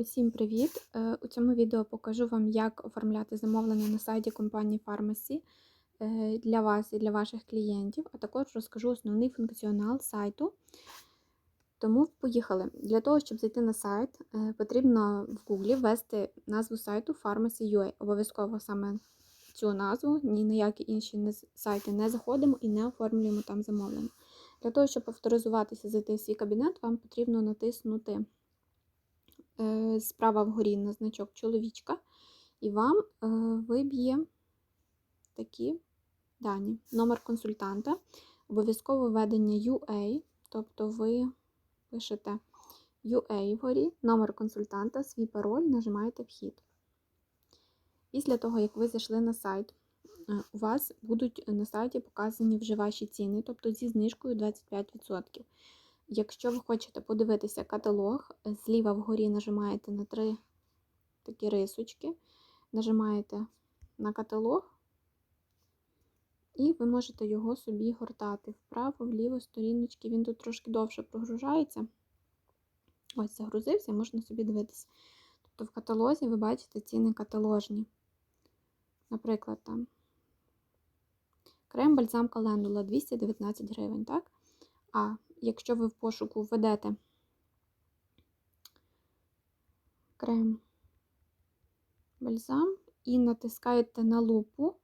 Усім привіт! Е, У цьому відео покажу вам, як оформляти замовлення на сайті компанії Pharmacy е, для вас і для ваших клієнтів, а також розкажу основний функціонал сайту. Тому поїхали. Для того, щоб зайти на сайт, е, потрібно в Google ввести назву сайту Pharmacy.ua. Обов'язково саме цю назву, ні на які інші сайти не заходимо і не оформлюємо там замовлення. Для того, щоб авторизуватися, зайти в свій кабінет, вам потрібно натиснути справа вгорі на значок чоловічка, і вам е, виб'є такі дані. Номер консультанта, обов'язково введення UA, тобто ви пишете UA вгорі, номер консультанта, свій пароль, нажимаєте вхід. Після того, як ви зайшли на сайт, е, у вас будуть на сайті показані вже ваші ціни, тобто зі знижкою 25%. Якщо ви хочете подивитися каталог, зліва вгорі нажимаєте на три такі рисочки, нажимаєте на каталог, і ви можете його собі гортати вправо, вліво сторіночки. Він тут трошки довше прогружається. Ось, загрузився, можна собі дивитися. Тобто в каталозі ви бачите ціни каталожні. Наприклад, там крем бальзам календула 219 гривень, так? А якщо ви в пошуку введете. Крем. Бальзам. І натискаєте на лупу,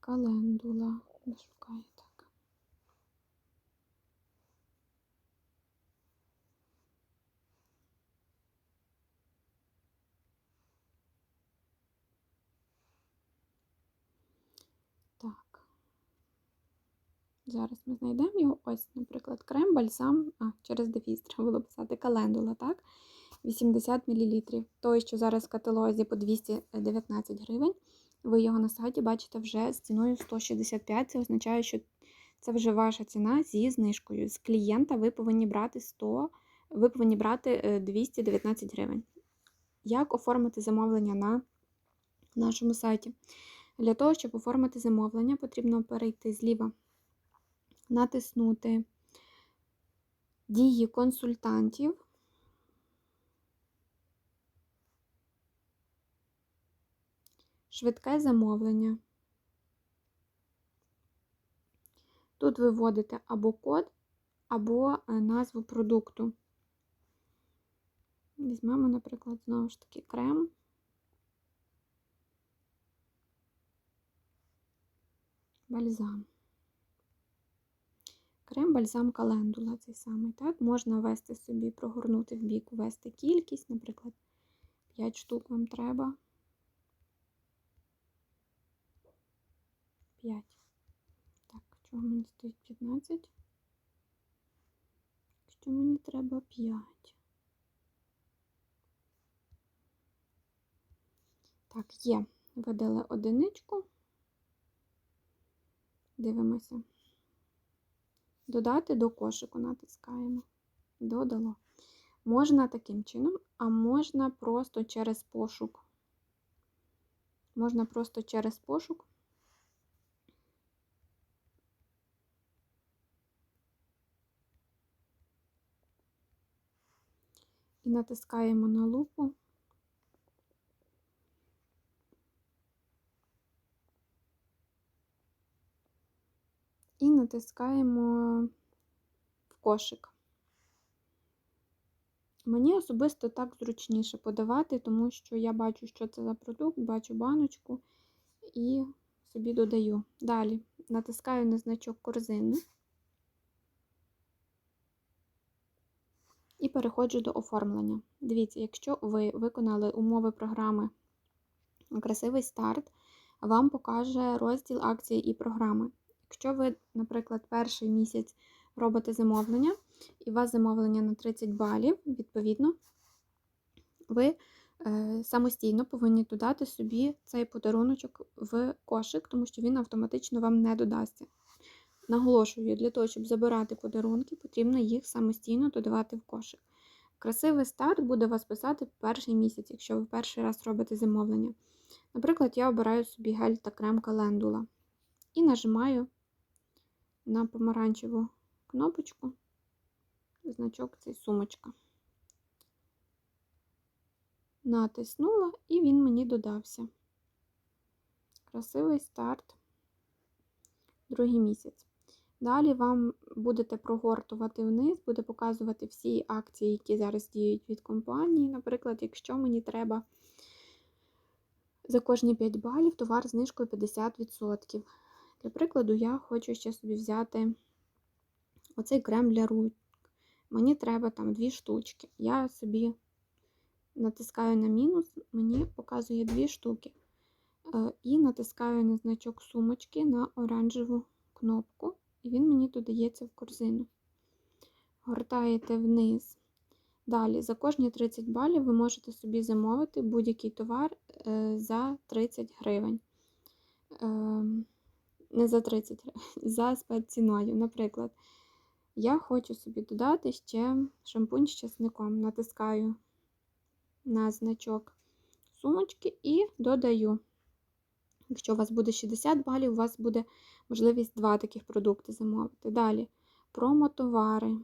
календула, не шукає так. Так. Зараз ми знайдемо його. Ось, наприклад, крем, бальзам, а, через дефіс треба було писати календула, так? 80 мл. Той, що зараз в каталозі по 219 гривень. Ви його на сайті бачите вже з ціною 165. Це означає, що це вже ваша ціна зі знижкою. З клієнта ви повинні брати 100, ви повинні брати е, 219 гривень. Як оформити замовлення на нашому сайті? Для того, щоб оформити замовлення, потрібно перейти зліва, натиснути дії консультантів. Швидке замовлення. Тут ви вводите або код, або е, назву продукту. Візьмемо, наприклад, знову ж таки крем. Бальзам. Крем, бальзам, календула цей самий. Так? Можна ввести собі, прогорнути в бік, ввести кількість, наприклад, 5 штук вам треба. 5. Так, чого мені стоїть 15? Що мені треба 5. Так, є. Видали одиничку. Дивимося. Додати до кошику натискаємо. Додало. Можна таким чином, а можна просто через пошук. Можна просто через пошук. І натискаємо на лупу. І натискаємо в кошик. Мені особисто так зручніше подавати, тому що я бачу, що це за продукт, бачу баночку і собі додаю. Далі натискаю на значок корзини і переходжу до оформлення. Дивіться, якщо ви виконали умови програми Красивий старт, вам покаже розділ акції і програми. Якщо ви, наприклад, перший місяць робите замовлення, і у вас замовлення на 30 балів, відповідно, ви е, самостійно повинні додати собі цей подаруночок в кошик, тому що він автоматично вам не додасться. Наголошую, для того, щоб забирати подарунки, потрібно їх самостійно додавати в кошик. Красивий старт буде вас писати перший місяць, якщо ви перший раз робите замовлення. Наприклад, я обираю собі гель та крем календула і нажимаю на помаранчеву кнопочку, значок цей сумочка. Натиснула, і він мені додався. Красивий старт, другий місяць. Далі вам будете прогортувати вниз, буде показувати всі акції, які зараз діють від компанії. Наприклад, якщо мені треба за кожні 5 балів товар знижкою 50%. Для прикладу, я хочу ще собі взяти оцей крем для рук. Мені треба там дві штучки. Я собі натискаю на мінус, мені показує дві штуки. Е, І натискаю на значок сумочки на оранжеву кнопку, і він мені додається в корзину. Гортаєте вниз. Далі, за кожні 30 балів ви можете собі замовити будь-який товар е, за 30 гривень. Не за 30 за спецціною. Наприклад, я хочу собі додати ще шампунь з часником. Натискаю на значок сумочки і додаю. Якщо у вас буде 60 балів, у вас буде можливість два таких продукти замовити. Далі промотовари.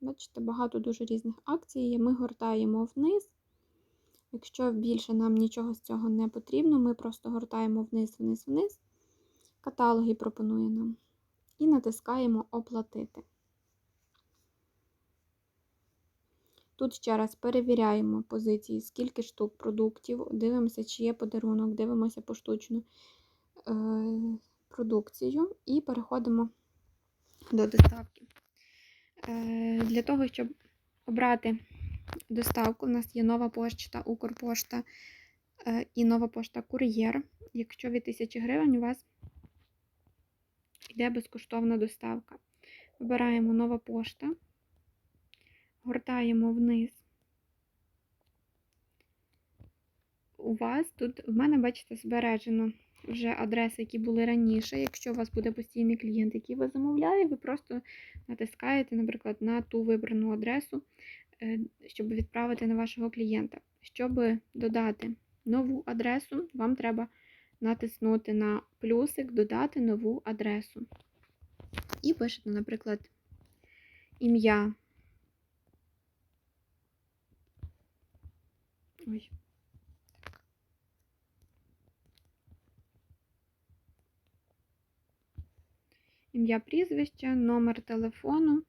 Бачите, багато дуже різних акцій є. Ми гортаємо вниз. Якщо більше нам нічого з цього не потрібно, ми просто гортаємо вниз, вниз, вниз. Каталоги пропонує нам. І натискаємо Оплатити. Тут ще раз перевіряємо позиції, скільки штук продуктів, дивимося, чи є подарунок, дивимося поштучну е, продукцію і переходимо до доставки. Е, Для того, щоб обрати доставку, у нас є нова пошта, Укрпошта е, і нова пошта Кур'єр. Якщо від 1000 гривень у вас йде безкоштовна доставка. Вибираємо нова пошта гортаємо вниз. У вас тут, в мене, бачите, збережено вже адреси, які були раніше. Якщо у вас буде постійний клієнт, який вас замовляє, ви просто натискаєте, наприклад, на ту вибрану адресу, е, щоб відправити на вашого клієнта. Щоб додати нову адресу, вам треба натиснути на плюсик, додати нову адресу. І пишете, наприклад, ім'я. Ой. Ім'я прізвище, номер телефону.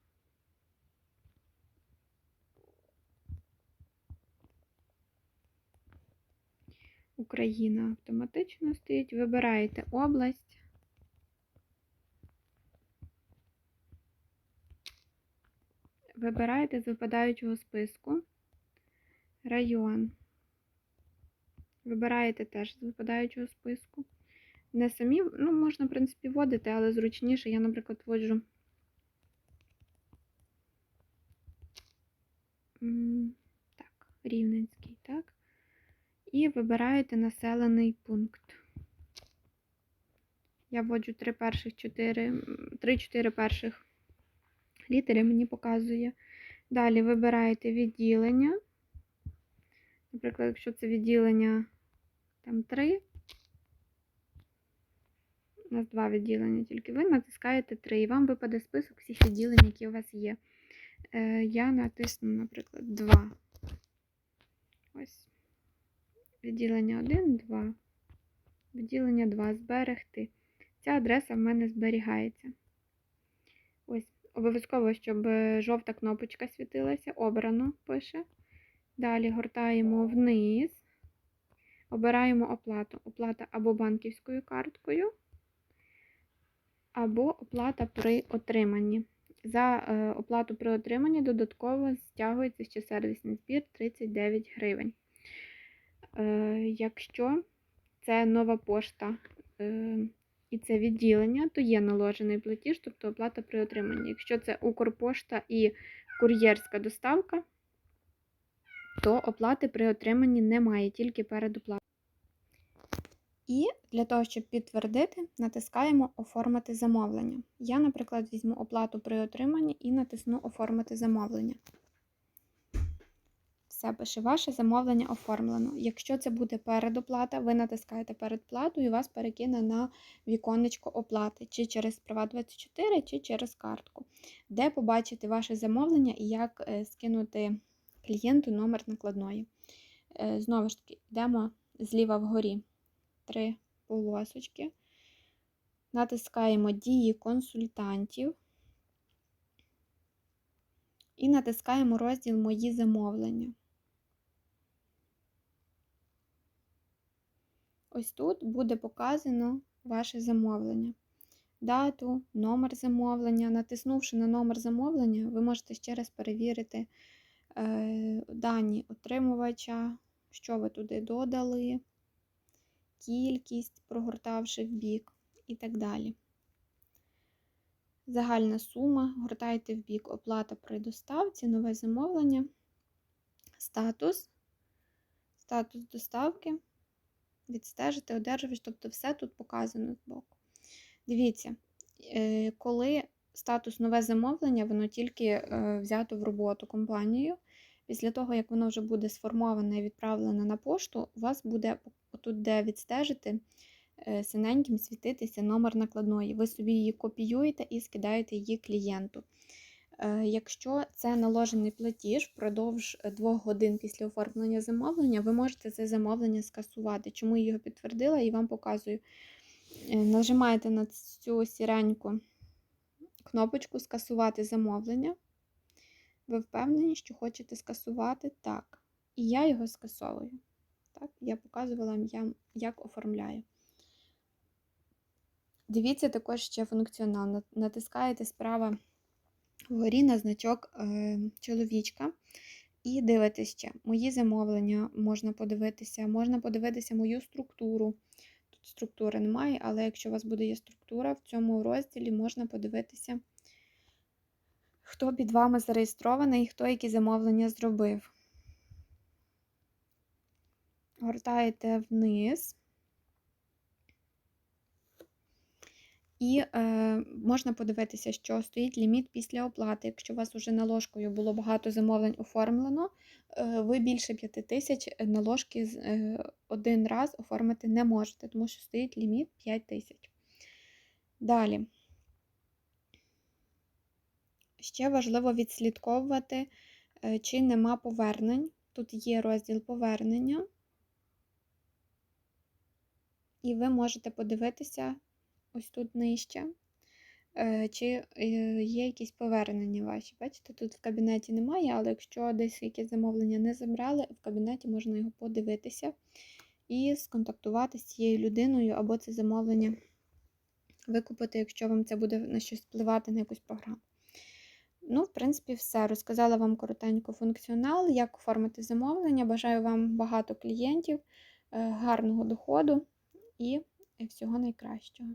Україна автоматично стоїть. Вибираєте область. Вибираєте з випадаючого списку район. Вибираєте теж з випадаючого списку. Не самі, ну, можна, в принципі, вводити, але зручніше. Я, наприклад, вводжу так, Рівненський, так. І вибираєте населений пункт. Я вводжу три перших чотири, три-чотири перших літери мені показує. Далі вибираєте відділення. Наприклад, якщо це відділення там 3, у нас два відділення, тільки ви натискаєте 3, і вам випаде список всіх відділень, які у вас є. Е, Я натисну, наприклад, 2. Ось. Відділення 1, 2. Відділення 2. Зберегти. Ця адреса в мене зберігається. Ось, обов'язково, щоб жовта кнопочка світилася. Обрано пише. Далі гортаємо вниз, обираємо оплату. Оплата або банківською карткою, або оплата при отриманні. За е, оплату при отриманні додатково стягується ще сервісний збір 39 гривень. Е, якщо це нова пошта е, і це відділення, то є наложений платіж, тобто оплата при отриманні. Якщо це Укрпошта і кур'єрська доставка, то оплати при отриманні немає, тільки перед оплатою. І для того, щоб підтвердити, натискаємо Оформити замовлення. Я, наприклад, візьму оплату при отриманні і натисну Оформити замовлення. Все пише, ваше замовлення оформлено. Якщо це буде передоплата, ви натискаєте передплату і вас перекине на віконечко оплати, чи через Приват24, чи через картку, де побачити ваше замовлення і як е, скинути клієнту номер накладної. Е, Знову ж таки, йдемо зліва вгорі три полосочки. Натискаємо дії консультантів і натискаємо розділ Мої замовлення. Ось тут буде показано ваше замовлення. Дату, номер замовлення. Натиснувши на номер замовлення, ви можете ще раз перевірити е, дані отримувача, що ви туди додали, кількість, прогортавши в бік і так далі. Загальна сума, гортайте в бік оплата при доставці, нове замовлення, статус, статус доставки, відстежити, одержувач, тобто все тут показано збоку. Дивіться, е, коли статус нове замовлення, воно тільки е, взято в роботу компанією. Після того, як воно вже буде сформоване і відправлене на пошту, у вас буде тут, де відстежити, е, синеньким світитися номер накладної. Ви собі її копіюєте і скидаєте її клієнту. Якщо це наложений платіж впродовж 2 годин після оформлення замовлення, ви можете це замовлення скасувати. Чому я його підтвердила і вам показую. Нажимаєте на цю сіреньку кнопочку Скасувати замовлення. Ви впевнені, що хочете скасувати? Так. І я його скасовую. Так, Я показувала вам, як оформляю. Дивіться також ще функціонал. Натискаєте справа вгорі на значок е, чоловічка. І дивитесь ще. Мої замовлення можна подивитися, можна подивитися мою структуру. Тут структури немає, але якщо у вас буде є структура, в цьому розділі можна подивитися, хто під вами зареєстрований і хто які замовлення зробив. Гортаєте вниз. І е, можна подивитися, що стоїть ліміт після оплати. Якщо у вас вже наложкою було багато замовлень оформлено, е, ви більше 5 тисяч наложки е, один раз оформити не можете, тому що стоїть ліміт 5 тисяч. Далі. Ще важливо відслідковувати, е, чи нема повернень. Тут є розділ повернення, і ви можете подивитися ось тут нижче, е, чи е, є якісь повернення ваші. Бачите, тут в кабінеті немає, але якщо десь якесь замовлення не забрали, в кабінеті можна його подивитися і сконтактувати з цією людиною або це замовлення викупити, якщо вам це буде на щось впливати на якусь програму. Ну, в принципі, все. Розказала вам коротенько функціонал, як оформити замовлення. Бажаю вам багато клієнтів, е, гарного доходу і всього найкращого.